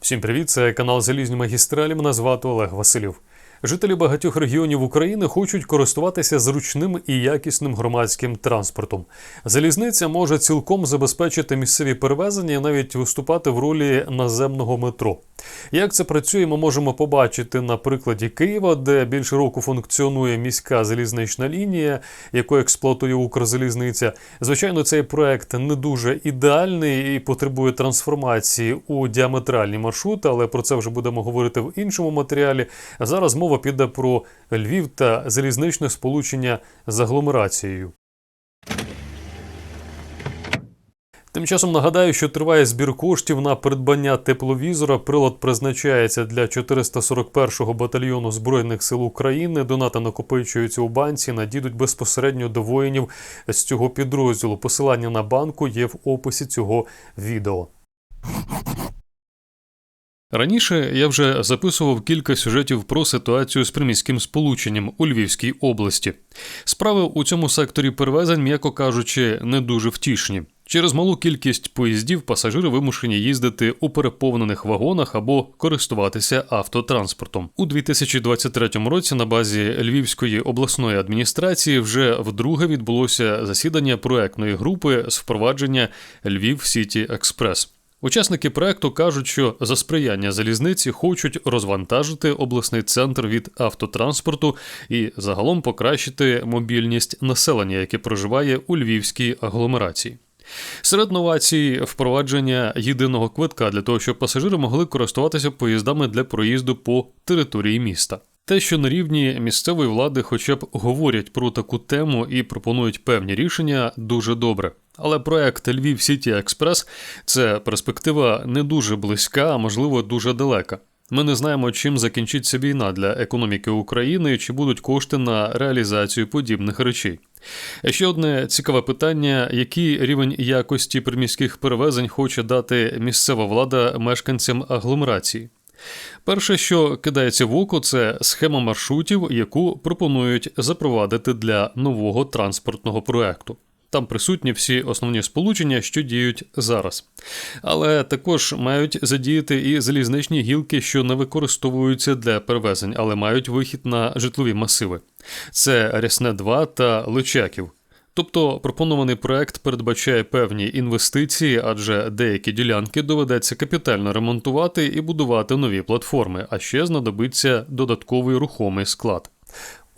Всім привіт! Це канал Залізні магістралі. Мене звати Олег Васильов. Жителі багатьох регіонів України хочуть користуватися зручним і якісним громадським транспортом. Залізниця може цілком забезпечити місцеві перевезення і навіть виступати в ролі наземного метро. Як це працює, ми можемо побачити на прикладі Києва, де більше року функціонує міська залізнична лінія, яку експлуатує Укрзалізниця. Звичайно, цей проект не дуже ідеальний і потребує трансформації у діаметральні маршрути, але про це вже будемо говорити в іншому матеріалі. Зараз мова піде про Львів та залізничне сполучення з агломерацією. Тим часом нагадаю, що триває збір коштів на придбання тепловізора. Прилад призначається для 441-го батальйону збройних сил України. Донати накопичуються у банці, надійдуть безпосередньо до воїнів з цього підрозділу. Посилання на банку є в описі цього відео. Раніше я вже записував кілька сюжетів про ситуацію з приміським сполученням у Львівській області. Справи у цьому секторі перевезень, м'яко кажучи, не дуже втішні. Через малу кількість поїздів пасажири вимушені їздити у переповнених вагонах або користуватися автотранспортом. У 2023 році на базі Львівської обласної адміністрації вже вдруге відбулося засідання проектної групи з впровадження Львів Сіті Експрес. Учасники проекту кажуть, що за сприяння залізниці хочуть розвантажити обласний центр від автотранспорту і загалом покращити мобільність населення, яке проживає у львівській агломерації. Серед новацій впровадження єдиного квитка для того, щоб пасажири могли користуватися поїздами для проїзду по території міста. Те, що на рівні місцевої влади хоча б говорять про таку тему і пропонують певні рішення, дуже добре. Але проект Львів Сіті Експрес це перспектива не дуже близька, а можливо дуже далека. Ми не знаємо, чим закінчиться війна для економіки України чи будуть кошти на реалізацію подібних речей. Ще одне цікаве питання: який рівень якості приміських перевезень хоче дати місцева влада мешканцям агломерації? Перше, що кидається в око, це схема маршрутів, яку пропонують запровадити для нового транспортного проекту. Там присутні всі основні сполучення, що діють зараз. Але також мають задіяти і залізничні гілки, що не використовуються для перевезень, але мають вихід на житлові масиви. Це Рясне 2 та Личаків. Тобто пропонований проект передбачає певні інвестиції, адже деякі ділянки доведеться капітально ремонтувати і будувати нові платформи, а ще знадобиться додатковий рухомий склад.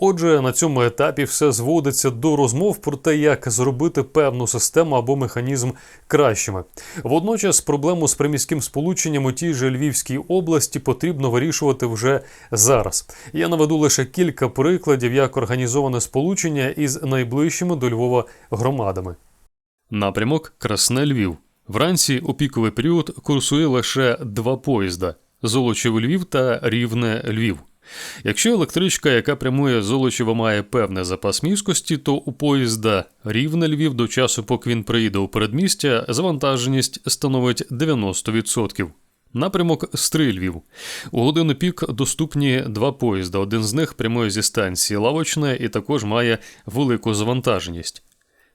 Отже, на цьому етапі все зводиться до розмов про те, як зробити певну систему або механізм кращими. Водночас проблему з приміським сполученням у тій же Львівській області потрібно вирішувати вже зараз. Я наведу лише кілька прикладів, як організоване сполучення із найближчими до Львова громадами. Напрямок Красне Львів. Вранці у піковий період курсує лише два поїзда: Золочів Львів та Рівне Львів. Якщо електричка, яка прямує з Золочева, має певний запас міськості, то у поїзда рівне Львів до часу, поки він приїде у передмістя, завантаженість становить 90%. Напрямок Стрий Львів. У годину пік доступні два поїзда. Один з них прямує зі станції Лавочне і також має велику завантаженість.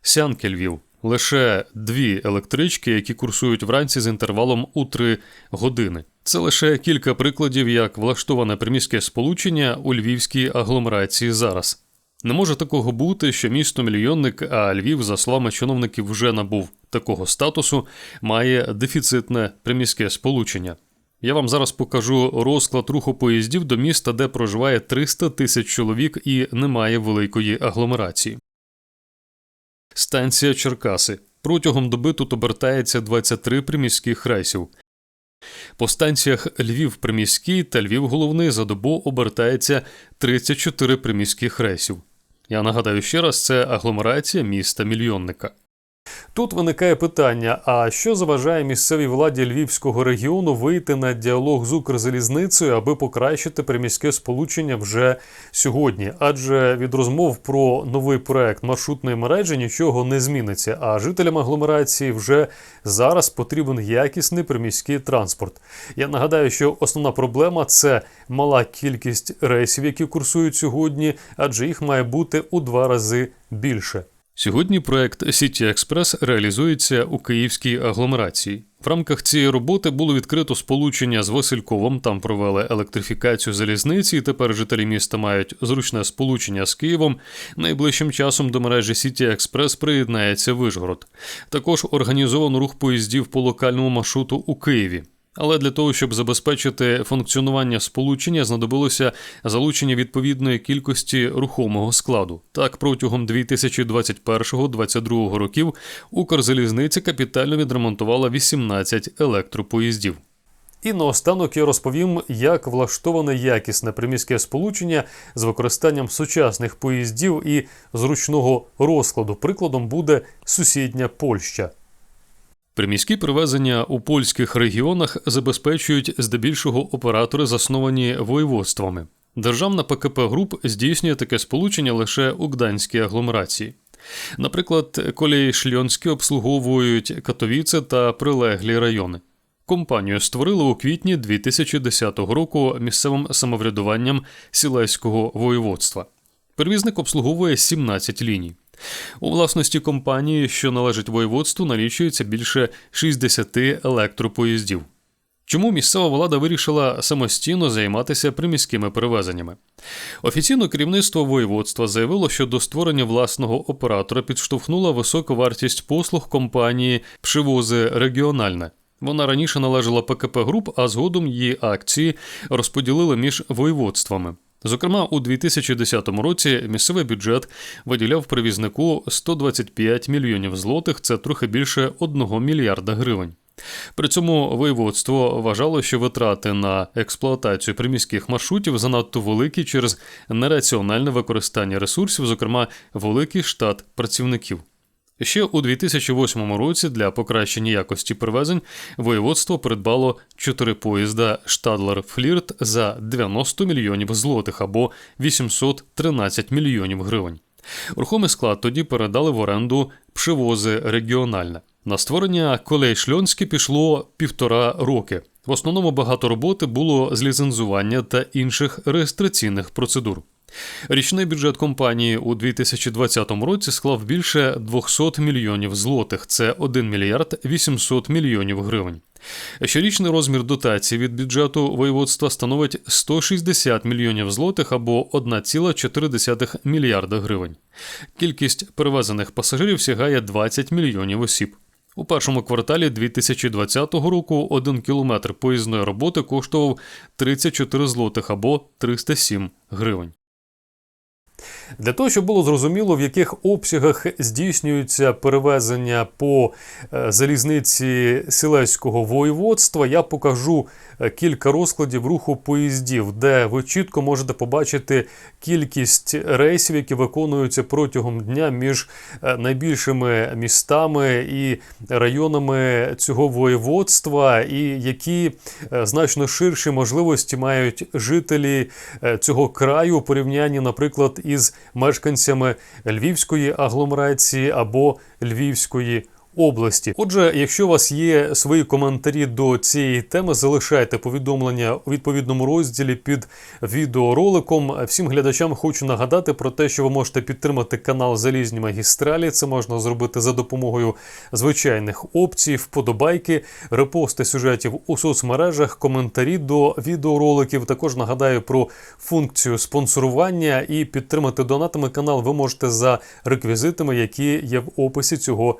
Сянки Львів. Лише дві електрички, які курсують вранці з інтервалом у 3 години. Це лише кілька прикладів, як влаштоване приміське сполучення у львівській агломерації зараз. Не може такого бути, що місто мільйонник, а Львів, за словами чиновників, вже набув такого статусу, має дефіцитне приміське сполучення. Я вам зараз покажу розклад руху поїздів до міста, де проживає 300 тисяч чоловік і немає великої агломерації. Станція Черкаси. Протягом доби тут обертається 23 приміських рейсів. По станціях Львів приміський та Львів головний за добу обертається 34 приміських рейсів. Я нагадаю ще раз, це агломерація міста мільйонника. Тут виникає питання: а що заважає місцевій владі Львівського регіону вийти на діалог з Укрзалізницею, аби покращити приміське сполучення вже сьогодні? Адже від розмов про новий проект маршрутної мережі нічого не зміниться. А жителям агломерації вже зараз потрібен якісний приміський транспорт. Я нагадаю, що основна проблема це мала кількість рейсів, які курсують сьогодні, адже їх має бути у два рази більше. Сьогодні проект Сіті Експрес реалізується у київській агломерації. В рамках цієї роботи було відкрито сполучення з Васильковом. Там провели електрифікацію залізниці. і Тепер жителі міста мають зручне сполучення з Києвом. Найближчим часом до мережі Сіті Експрес приєднається Вишгород. Також організовано рух поїздів по локальному маршруту у Києві. Але для того, щоб забезпечити функціонування сполучення, знадобилося залучення відповідної кількості рухомого складу. Так, протягом 2021-2022 років Укрзалізниця капітально відремонтувала 18 електропоїздів. І наостанок я розповім, як влаштоване якісне приміське сполучення з використанням сучасних поїздів і зручного розкладу. Прикладом буде сусідня Польща. Приміські перевезення у польських регіонах забезпечують здебільшого оператори, засновані воєводствами. Державна ПКП груп здійснює таке сполучення лише у Гданській агломерації. Наприклад, колії шльонські обслуговують Катовіце та прилеглі райони. Компанію створили у квітні 2010 року місцевим самоврядуванням Сілеського воєводства. Перевізник обслуговує 17 ліній. У власності компанії, що належить воєводству, налічується більше 60 електропоїздів. Чому місцева влада вирішила самостійно займатися приміськими перевезеннями? Офіційно керівництво воєводства заявило, що до створення власного оператора підштовхнула висока вартість послуг компанії Пшивози регіональне. Вона раніше належала ПКП груп, а згодом її акції розподілили між воєводствами. Зокрема, у 2010 році місцевий бюджет виділяв привізнику 125 мільйонів злотих, це трохи більше 1 мільярда гривень. При цьому воєводство вважало, що витрати на експлуатацію приміських маршрутів занадто великі через нераціональне використання ресурсів, зокрема великий штат працівників. Ще у 2008 році для покращення якості перевезень воєводство придбало чотири поїзда Штадлер Флірт за 90 мільйонів злотих або 813 мільйонів гривень. Рухомий склад тоді передали в оренду пшивози регіональне. На створення колей шльонські пішло півтора роки. В основному багато роботи було з ліцензування та інших реєстраційних процедур. Річний бюджет компанії у 2020 році склав більше 200 мільйонів злотих, це 1 мільярд 800 мільйонів гривень. Щорічний розмір дотації від бюджету воєводства становить 160 мільйонів злотих або 1,4 мільярда гривень. Кількість перевезених пасажирів сягає 20 мільйонів осіб. У першому кварталі 2020 року один кілометр поїзної роботи коштував 34 злотих або 307 гривень. Для того, щоб було зрозуміло, в яких обсягах здійснюються перевезення по е, залізниці Сілеського воєводства, я покажу е, кілька розкладів руху поїздів, де ви чітко можете побачити кількість рейсів, які виконуються протягом дня між е, найбільшими містами і районами цього воєводства, і які значно ширші можливості мають жителі цього краю у порівнянні, наприклад, із мешканцями Львівської агломерації або Львівської області. Отже, якщо у вас є свої коментарі до цієї теми, залишайте повідомлення у відповідному розділі під відеороликом. Всім глядачам хочу нагадати про те, що ви можете підтримати канал Залізні магістралі. Це можна зробити за допомогою звичайних опцій, вподобайки, репости сюжетів у соцмережах, коментарі до відеороликів. Також нагадаю про функцію спонсорування і підтримати донатами канал ви можете за реквізитами, які є в описі цього